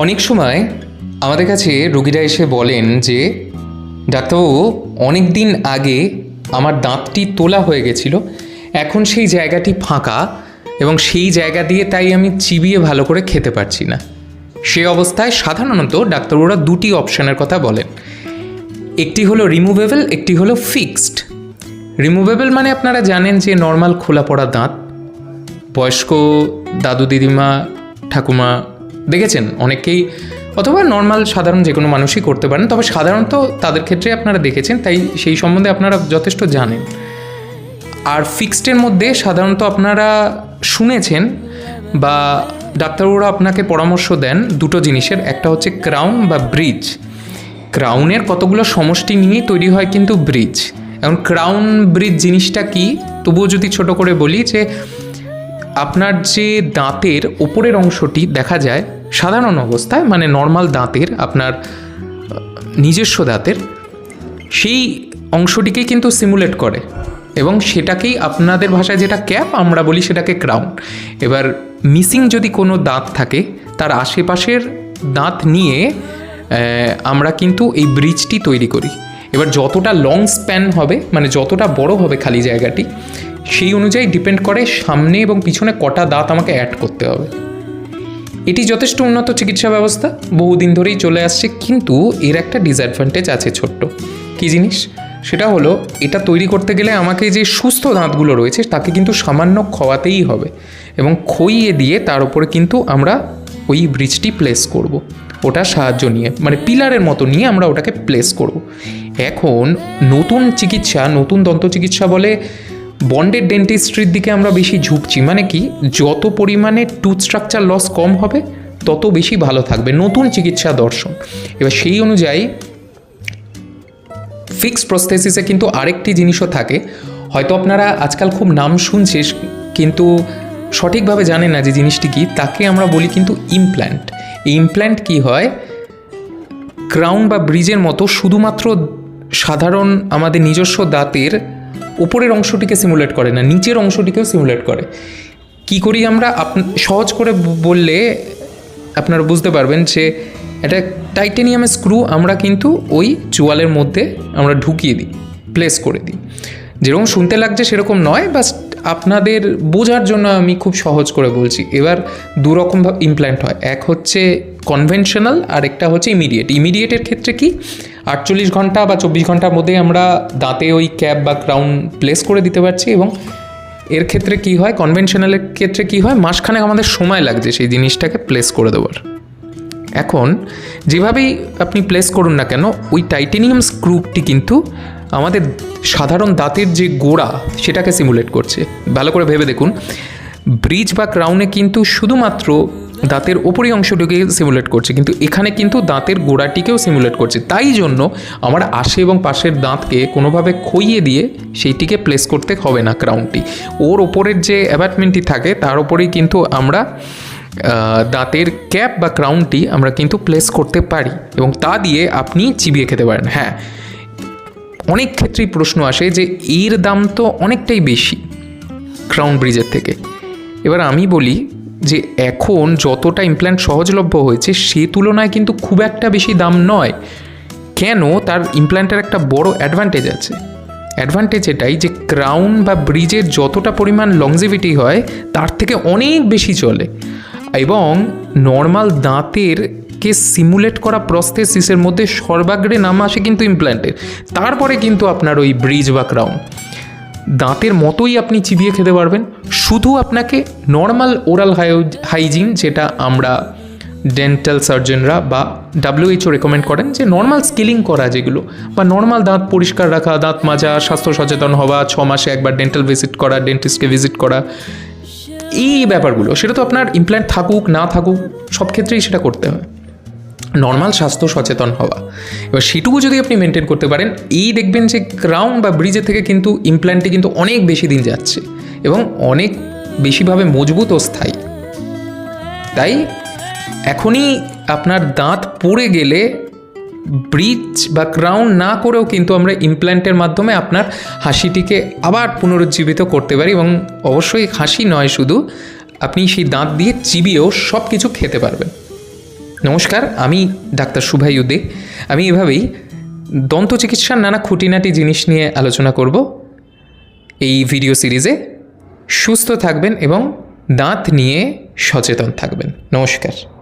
অনেক সময় আমাদের কাছে রুগীরা এসে বলেন যে, ডাক্তারবাবু অনেক দিন আগে আমার দাঁতটি তোলা হয়ে গেছিল। এখন সেই জায়গাটি ফাঁকা এবং সেই জায়গা দিয়ে তাই আমি চিবিয়ে ভালো করে খেতে পারছি না। সে অবস্থায় সাধারণত ডাক্তারবাবুরা দুটি অপশানের কথা বলেন। একটি হলো রিমুভেবল একটি হলো ফিক্সড রিমুভেবল মানে আপনারা জানেন যে নর্মাল খোলা পড়া দাঁত। বয়স্ক দাদু, দিদিমা, ঠাকুমা দেখেছেন, অনেকেই অথবা নর্মাল সাধারণ যে কোনো মানুষই করতে পারেন, তবে সাধারণত তাদের ক্ষেত্রে আপনারা দেখেছেন, তাই সেই সম্বন্ধে আপনারা যথেষ্ট জানেন। আর ফিক্সডের মধ্যে সাধারণত আপনারা শুনেছেন বা ডাক্তারবাবুরা আপনাকে পরামর্শ দেন দুটো জিনিসের, একটা হচ্ছে ক্রাউন বা ব্রিজ ক্রাউনের কতগুলো সমষ্টি নিয়েই তৈরি হয় কিন্তু ব্রিজ এখন ক্রাউন ব্রিজ জিনিসটা কি? তবুও যদি ছোট করে বলি যে আপনার যে দাঁতের ওপরের অংশটি দেখা যায় সাধারণ অবস্থায় মানে নর্মাল দাঁতের আপনার নিজস্ব দাঁতের, সেই অংশটিকেই কিন্তু সিমুলেট করে এবং সেটাকেই আপনাদের ভাষায় যেটা ক্যাপ আমরা বলি সেটাকে ক্রাউন এবার মিসিং যদি কোনো দাঁত থাকে, তার আশেপাশের দাঁত নিয়ে আমরা কিন্তু এই ব্রিজটি তৈরি করি। এবার যতটা লং স্প্যান হবে মানে যতটা বড় হবে খালি জায়গাটি সেই অনুযায়ী ডিপেন্ড করে সামনে এবং পিছনে কটা দাঁত আমাকে অ্যাড করতে হবে এটি যথেষ্ট উন্নত চিকিৎসা ব্যবস্থা, বহুদিন ধরেই চলে আসছে, কিন্তু এর একটা ডিসঅ্যাডভান্টেজ আছে ছোট্ট কী জিনিস সেটা হলো, এটা তৈরি করতে গেলে আমাকে যে সুস্থ দাঁতগুলো রয়েছে, তাকে কিন্তু সামান্য খাওয়াতেই হবে এবং খইয়ে দিয়ে তার উপরে কিন্তু আমরা ওই ব্রিজটি প্লেস করব। ওটা সাহায্য নিয়ে মানে পিলারের মতো নিয়ে আমরা ওটাকে প্লেস করব। এখন নতুন চিকিৎসা, নতুন দন্ত চিকিৎসা বলে বন্ডেড ডেন্টিস্ট্রির দিকে আমরা বেশি ঝুঁকছি। মানে কি? যত পরিমাণে টুথ স্ট্রাকচার লস কম হবে, তত বেশি ভালো থাকবে। নতুন চিকিৎসা দর্শন। এবার সেই অনুযায়ী ফিক্সড প্রস্থেসিসে কিন্তু আরেকটি জিনিসও থাকে। হয়তো আপনারা আজকাল খুব নাম শুনছিস কিন্তু সঠিকভাবে জানেন না যে জিনিসটি কি। তাকে আমরা বলি কিন্তু ইমপ্ল্যান্ট এই ইমপ্ল্যান্ট কি হয়? ক্রাউন বা ব্রিজের মতো শুধুমাত্র সাধারণ আমাদের নিজস্ব দাঁতের উপরের অংশটিকে সিমুলেট করে না, নিচের অংশটিকেও সিমুলেট করে। কি করি আমরা? আপ- সহজ করে বললে আপনারা বুঝতে পারবেন যে একটা টাইটেনিয়ামের স্ক্রু আমরা কিন্তু ওই চোয়ালের মধ্যে আমরা ঢুকিয়ে দিই প্লেস করে দিই। যেরকম শুনতে লাগছে সেরকম নয় বাস আপনাদের বোঝার জন্য আমি খুব সহজ করে বলছি। এবার দু রকম ইমপ্ল্যান্ট হয়, এক হচ্ছে কনভেনশনাল আর একটা হচ্ছে ইমিডিয়েট ইমিডিয়েটের ক্ষেত্রে কি? আটচল্লিশ ঘণ্টা বা চব্বিশ ঘণ্টার মধ্যে আমরা দাঁতে ওই ক্যাপ বা ক্রাউন প্লেস করে দিতে পারছি এবং এর ক্ষেত্রে কি হয় কনভেনশনালের ক্ষেত্রে কি হয়, মাসখানেক আমাদের সময় লাগছে সেই জিনিসটাকে প্লেস করে দেওয়ার। এখন যেভাবেই আপনি প্লেস করুন না কেন, ওই টাইটেনিয়াম স্ক্রুপটি কিন্তু আমাদের সাধারণ দাঁতের যে গোড়া সেটাকে সিমুলেট করছে। ভালো করে ভেবে দেখুন, ব্রিজ বা ক্রাউনে কিন্তু শুধুমাত্র দাঁতের ওপরই অংশটিকে সিমুলেট করছে, কিন্তু এখানে কিন্তু দাঁতের গোড়াটিকেও সিমুলেট করছে। তাই জন্য আমার আশে এবং পাশের দাঁতকে কোনোভাবে খইয়ে দিয়ে সেইটিকে প্লেস করতে হবে না ক্রাউনটি ওর ওপরের যে অ্যাপার্টমেন্টটি থাকে, তার ওপরেই কিন্তু আমরা দাঁতের ক্যাপ বা ক্রাউনটি আমরা কিন্তু প্লেস করতে পারি এবং তা দিয়ে আপনি চিবিয়ে খেতে পারেন। হ্যাঁ অনেক ক্ষেত্রেই প্রশ্ন আসে যে এর দাম তো অনেকটাই বেশি ক্রাউন ব্রিজের থেকে। এবার আমি বলি যে এখন যতটা ইমপ্ল্যান্ট সহজলভ্য হয়েছে, সে তুলনায় কিন্তু খুব একটা বেশি দাম নয়। কেন? তার ইমপ্ল্যান্টের একটা বড় অ্যাডভান্টেজ আছে। অ্যাডভান্টেজ এটাই যে ক্রাউন বা ব্রিজের যতটা পরিমাণ লংজিভিটি হয়, তার থেকে অনেক বেশি চলে। এবং নর্মাল দাঁতের কে সিমুলেট করা প্রস্থেসিসের মধ্যে সর্বাগ্রে নাম আসে কিন্তু ইমপ্ল্যান্টের তারপরে কিন্তু আপনার ওই ব্রিজ বা ক্রাউন দাঁতের মতোই আপনি চিবিয়ে খেতে পারবেন। শুধু আপনাকে নর্মাল ওরাল হাইজিন যেটা আমরা ডেন্টাল সার্জনরা বা ডাব্লিউএইচও রেকমেন্ড করেন যে নর্মাল স্কিলিং করা যেগুলো বা নর্মাল দাঁত পরিষ্কার রাখা, দাঁত মাজা, স্বাস্থ্য সচেতন হওয়া, ছ মাসে একবার ডেন্টাল ভিজিট করা ডেন্টিস্টকে ভিজিট করা। এই ব্যাপারগুলো, সেটা তো আপনার ইমপ্ল্যান্ট থাকুক, না থাকুক, সব ক্ষেত্রেই সেটা করতে হয়। নর্মাল স্বাস্থ্য সচেতন হওয়া। এবার সেটুকু যদি আপনি মেনটেন করতে পারেন, এই দেখবেন যে ক্রাউন বা ব্রিজের থেকে কিন্তু ইমপ্ল্যান্টটি কিন্তু অনেক বেশি দিন যাচ্ছে এবং অনেক বেশিভাবে মজবুত ও স্থায়ী। তাই এখনই আপনার দাঁত পড়ে গেলে ব্রিজ বা ক্রাউন না করেও কিন্তু আমরা ইমপ্ল্যান্টের মাধ্যমে আপনার হাসিটিকে আবার পুনরুজ্জীবিত করতে পারি এবং অবশ্যই হাসি নয় শুধু, আপনি সেই দাঁত দিয়ে চিবিয়েও সব কিছু খেতে পারবেন। নমস্কার, আমি ডাক্তার শুভায়ুদে আমি এভাবেই দন্ত চিকিৎসার নানা খুঁটিনাটি জিনিস নিয়ে আলোচনা করব এই ভিডিও সিরিজে। সুস্থ থাকবেন এবং দাঁত নিয়ে সচেতন থাকবেন। নমস্কার।